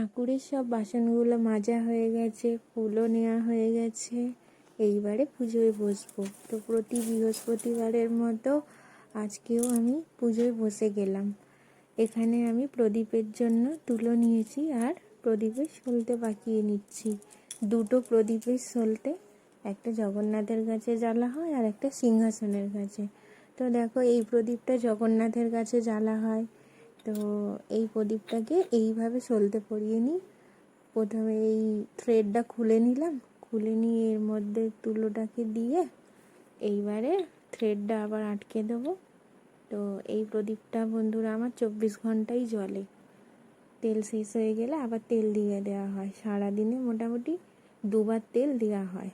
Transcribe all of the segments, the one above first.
ঠাকুরের সব বাসনগুলো মাজা হয়ে গেছে, ফুলও নেওয়া হয়ে গেছে। এইবারে পুজোয় বসবো। তো প্রতি বৃহস্পতিবারের মতো আজকেও আমি পুজোয় বসে গেলাম। এখানে আমি প্রদীপের জন্য তুলো নিয়েছি আর প্রদীপের সলতে পাকিয়ে নিচ্ছি। দুটো প্রদীপের সলতে একটা জগন্নাথের কাছে জ্বালা হয় আর একটা সিংহাসনের কাছে তো দেখো এই প্রদীপটা জগন্নাথের কাছে জ্বালা হয়। তো এই প্রদীপটাকে এইভাবে সলতে পরিয়ে নিই। প্রথমে এই থ্রেডটা খুলে নিলাম। খুলে নিয়ে এর মধ্যে তুলোটাকে দিয়ে এইবারে থ্রেডটা আবার আটকে দেবো। তো এই প্রদীপটা বন্ধুরা আমার চব্বিশ ঘন্টাই জ্বলে। তেল শেষ হয়ে গেলে আবার তেল দিয়ে দেওয়া হয়। সারাদিনে মোটামুটি দুবার তেল দেওয়া হয়।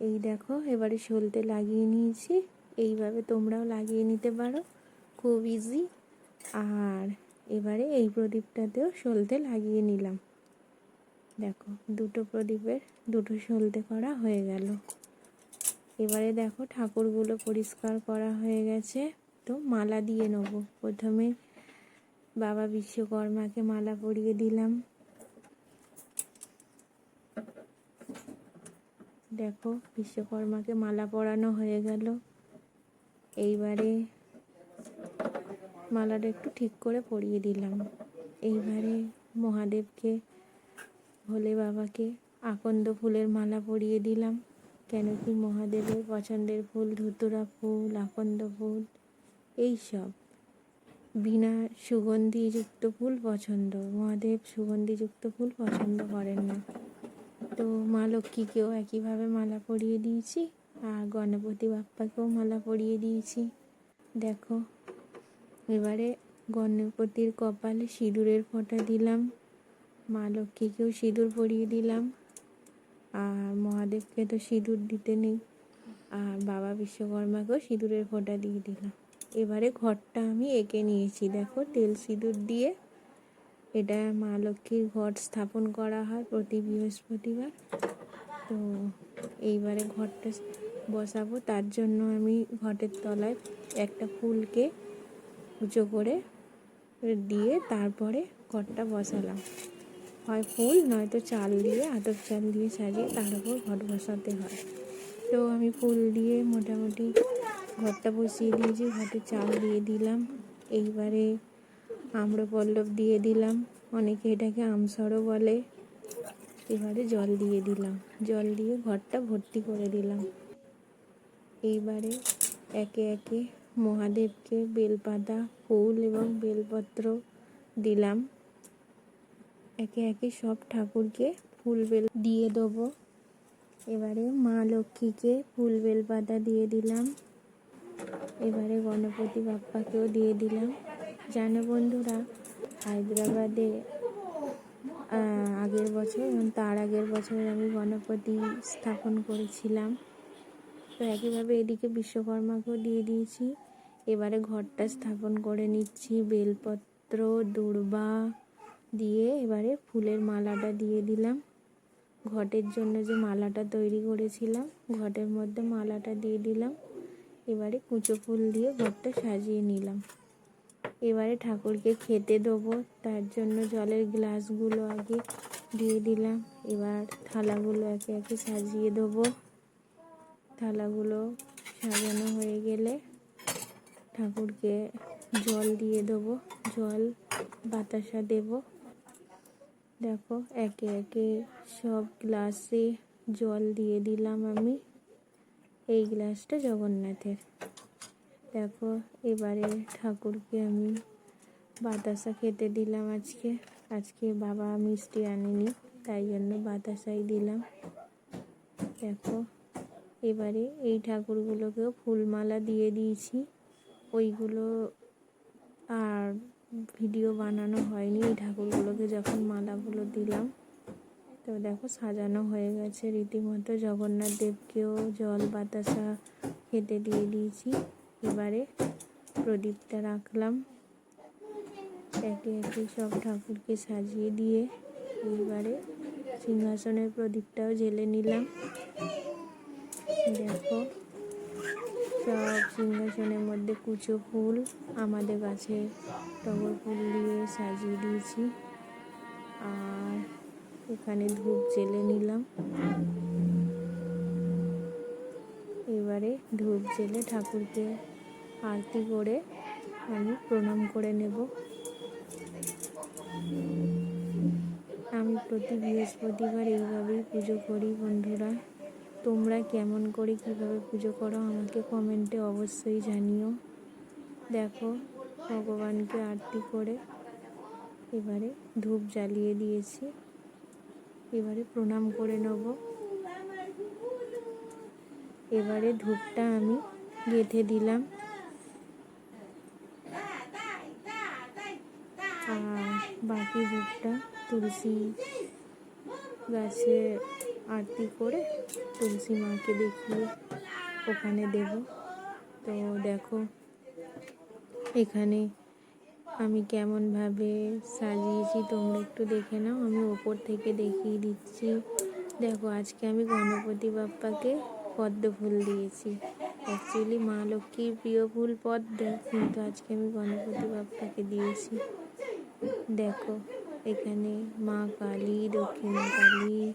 এই দেখো, এবারে সলতে লাগিয়ে নিয়েছি। এইভাবে তোমরাও লাগিয়ে নিতে পারো। খুব ইজি আর এবারে এই প্রদীপটাতেও সলতে লাগিয়ে নিলাম। দেখো, দুটো প্রদীপের দুটো সলতে করা হয়ে গেল। এবারে দেখো, ঠাকুরগুলো পরিষ্কার করা হয়ে গেছে। তো মালা দিয়ে নেব। প্রথমে বাবা বিশ্বকর্মাকে মালা পরিয়ে দিলাম। দেখো, বিশ্বকর্মাকে মালা পরানো হয়ে গেল। এইবারে মালাটা একটু ঠিক করে পরিয়ে দিলাম। এইবারে মহাদেবকে, ভোলে বাবাকে আকন্দ ফুলের মালা পরিয়ে দিলাম। কেন কি মহাদেবের পছন্দের ফুল, ধুতুরা ফুল, আকন্দ ফুল, এই সব। বিনা সুগন্ধিযুক্ত ফুল পছন্দ। মহাদেব সুগন্ধিযুক্ত ফুল পছন্দ করেন না। তো মা লক্ষ্মীকেও একইভাবে মালা পরিয়ে দিয়েছি আর গণপতি বাপ্পাকেও মালা পরিয়ে দিয়েছি। দেখো এবারে গণপতির কপালে সিঁদুরের ফোঁটা দিলাম, মা লক্ষ্মীকেও সিঁদুর পরিয়ে দিলাম, আর মহাদেবকে তো সিঁদুর দিতে নেই, আর বাবা বিশ্বকর্মাকেও সিঁদুরের ফোঁটা দিয়ে দিলাম। এবারে ঘরটা আমি এঁকে নিয়েছি, দেখো তেল সিঁদুর দিয়ে। এটা মা লক্ষ্মীর ঘট স্থাপন করা হয় প্রতি বৃহস্পতিবার। তো এইবারে ঘরটা বসাবো, তার জন্য আমি ঘটের তলায় একটা ফুলকে উঁচু করে দিয়ে তারপরে ঘরটা বসালাম। হয় ফুল, নয়তো চাল দিয়ে, আতপ চাল দিয়ে সাজিয়ে তার উপর ঘট বসাতে হয়। তো আমি ফুল দিয়ে মোটামুটি ঘরটা বসিয়ে দিয়েছি ঘটে চাল দিয়ে দিলাম। এইবারে আম্রপল্লব দিয়ে দিলাম। অনেকে এটাকে আমসরও বলে। এবারে জল দিয়ে দিলাম। জল দিয়ে ঘরটা ভর্তি করে দিলাম। এইবারে একে একে মহাদেবকে বেলপাতা, ফুল এবং বেলপত্র দিলাম। একে একে সব ঠাকুরকে ফুল বেল দিয়ে দেবো। এবারে মা লক্ষ্মীকে ফুল বেলপাতা দিয়ে দিলাম। এবারে গণপতি বাপ্পাকেও দিয়ে দিলাম। জানো বন্ধুরা, হায়দ্রাবাদে আগের বছর এবং তার আগের বছর আমি গণপতি স্থাপন করেছিলাম। তো একইভাবে এদিকে বিশ্বকর্মাকেও দিয়ে দিয়েছি। এবারে ঘরটা স্থাপন করে নিচ্ছি। বেলপত্র, দুর্বা দিয়ে এবারে ফুলের মালাটা দিয়ে দিলাম। ঘটের জন্য যে মালাটা তৈরি করেছিলাম, ঘটের মধ্যে মালাটা দিয়ে দিলাম। এবারে কুচো ফুল দিয়ে ঘরটা সাজিয়ে নিলাম। এবারে ঠাকুরকে খেতে দেবো, তার জন্য জলের গ্লাসগুলো আগে দিয়ে দিলাম। এবার থালাগুলো একে একে সাজিয়ে দেবো। থালাগুলো সাজানো হয়ে গেলে ঠাকুরকে জল দিয়ে দেবো, জল বাতাসা দেব। দেখো, একে একে সব গ্লাসে জল দিয়ে দিলাম আমি। এই গ্লাসটা জগন্নাথের। দেখো, এবারে ঠাকুরকে আমি বাতাসা খেতে দিলাম আজকে। আজকে বাবা মিষ্টি আনেনি, তাই জন্য বাতাসাই দিলাম। দেখো, এবারে এই ঠাকুরগুলোকেও ফুলমালা দিয়ে দিয়েছি। ওইগুলো আর ভিডিও বানানো হয়নি। এই ঠাকুরগুলোকে যখন মালাগুলো দিলাম, তো দেখো সাজানো হয়ে গেছে। রীতিমতো জগন্নাথ দেবকেও জল বাতাসা খেতে দিয়ে দিয়েছি। এবারে প্রদীপটা রাখলাম। একে একে সব ঠাকুরকে সাজিয়ে দিয়ে এইবারে সিংহাসনের প্রদীপটাও জেলে নিলাম। দেখো সব সিংহাসনের মধ্যে কুচো ফুল আমাদের গাছে টগর ফুল দিয়ে সাজিয়ে দিয়েছি। আর এখানে ধূপ জেলে নিলাম। এবারে ধূপ জেলে ঠাকুরকে আরতি করে আমি প্রণাম করে নেব। আমি প্রতি বৃহস্পতিবার এইভাবেই পুজো করি বন্ধুরা। তোমরা কেমন করে কীভাবে পুজো করো আমাকে কমেন্টে অবশ্যই জানিও। দেখো, ভগবানকে আরতি করে এবারে ধূপ জ্বালিয়ে দিয়েছি। এবারে প্রণাম করে নেব। এবারে ধূপটা আমি গেঁথে দিলাম। আর বাকি ধূপটা তুলসী গাছে আরতি করে তুলসী মাকে দেখিয়ে ওখানে দেব। তো দেখো, এখানে আমি কেমনভাবে সাজিয়েছি, তোমরা একটু দেখে নাও। আমি ওপর থেকে দেখিয়ে দিচ্ছি। দেখো, আজকে আমি গণপতি বাপ্পাকে পদ্ম ফুল দিয়েছি। অ্যাকচুয়ালি মা লক্ষ্মীর প্রিয় ফুল পদ্ম, কিন্তু আজকে আমি গণপতি বাপ্পাকে দিয়েছি। দেখো এখানে মা কালী, দক্ষিণা কালী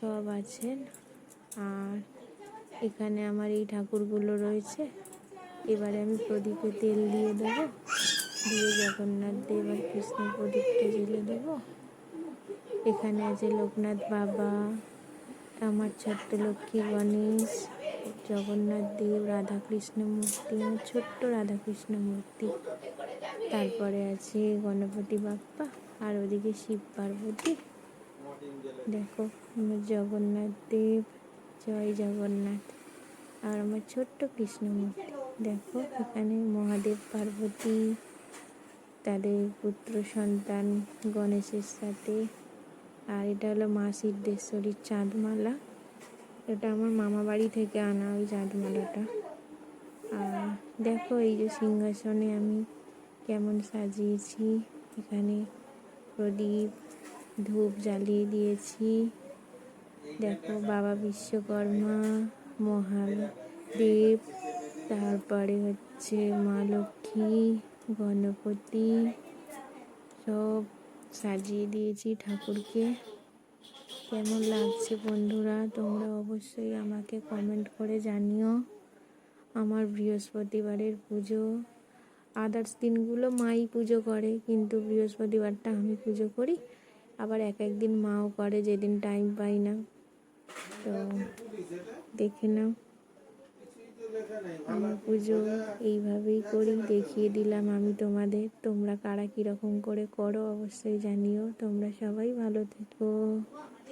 সব আছেন। আর এখানে আমার এই ঠাকুরগুলো রয়েছে। এবারে আমি প্রদীপে তেল দিয়ে দেবো। দিয়ে জগন্নাথ দেব আর কৃষ্ণ প্রদীপটা জ্বেলে দেবো। এখানে আছে লোকনাথ বাবা, আমার ছোট্ট লক্ষ্মী গণেশ, জগন্নাথ দেব, রাধাকৃষ্ণ মূর্তি, আমার ছোট্ট রাধাকৃষ্ণ মূর্তি। তারপরে আছে গণপতি বাপ্পা। আর ওদিকে শিব পার্বতী। দেখো, আমার জগন্নাথ দেব, জয় জগন্নাথ আর আমার ছোট্ট কৃষ্ণমূর্তি দেখো, এখানে মহাদেব পার্বতী, তাদের পুত্র সন্তান গণেশের সাথে। আর এটা হলো মা সিদ্ধেশ্বরীর চাঁদমালা। এটা আমার মামা বাড়ি থেকে আনা ওই চাঁদমালাটা। আর দেখো, এই যে সিংহাসনে আমি কেমন সাজিয়েছি। এখানে প্রদীপ, ধূপ জ্বালিয়ে দিয়েছি। দেখো, বাবা বিশ্বকর্মা, মহাদেব, তারপরে হচ্ছে মা লক্ষ্মী, গণপতি, সব সাজিয়ে দিয়েছি ঠাকুরকে। কেমন লাগছে বন্ধুরা? তোমরা অবশ্যই আমাকে কমেন্ট করে জানিও। আমার বৃহস্পতিবারের পুজো। আদার্স দিনগুলো মাই পুজো করে, কিন্তু বৃহস্পতিবারটা আমি পুজো করি। আবার এক একদিন মাও করে, যেদিন টাইম পাই না। তো দেখে নাও। আমার পুজো এইভাবেই করি, দেখিয়ে দিলাম আমি তোমাদের। তোমরা কারা কীরকম করে করো, অবশ্যই জানিও। তোমরা সবাই ভালো থেকো।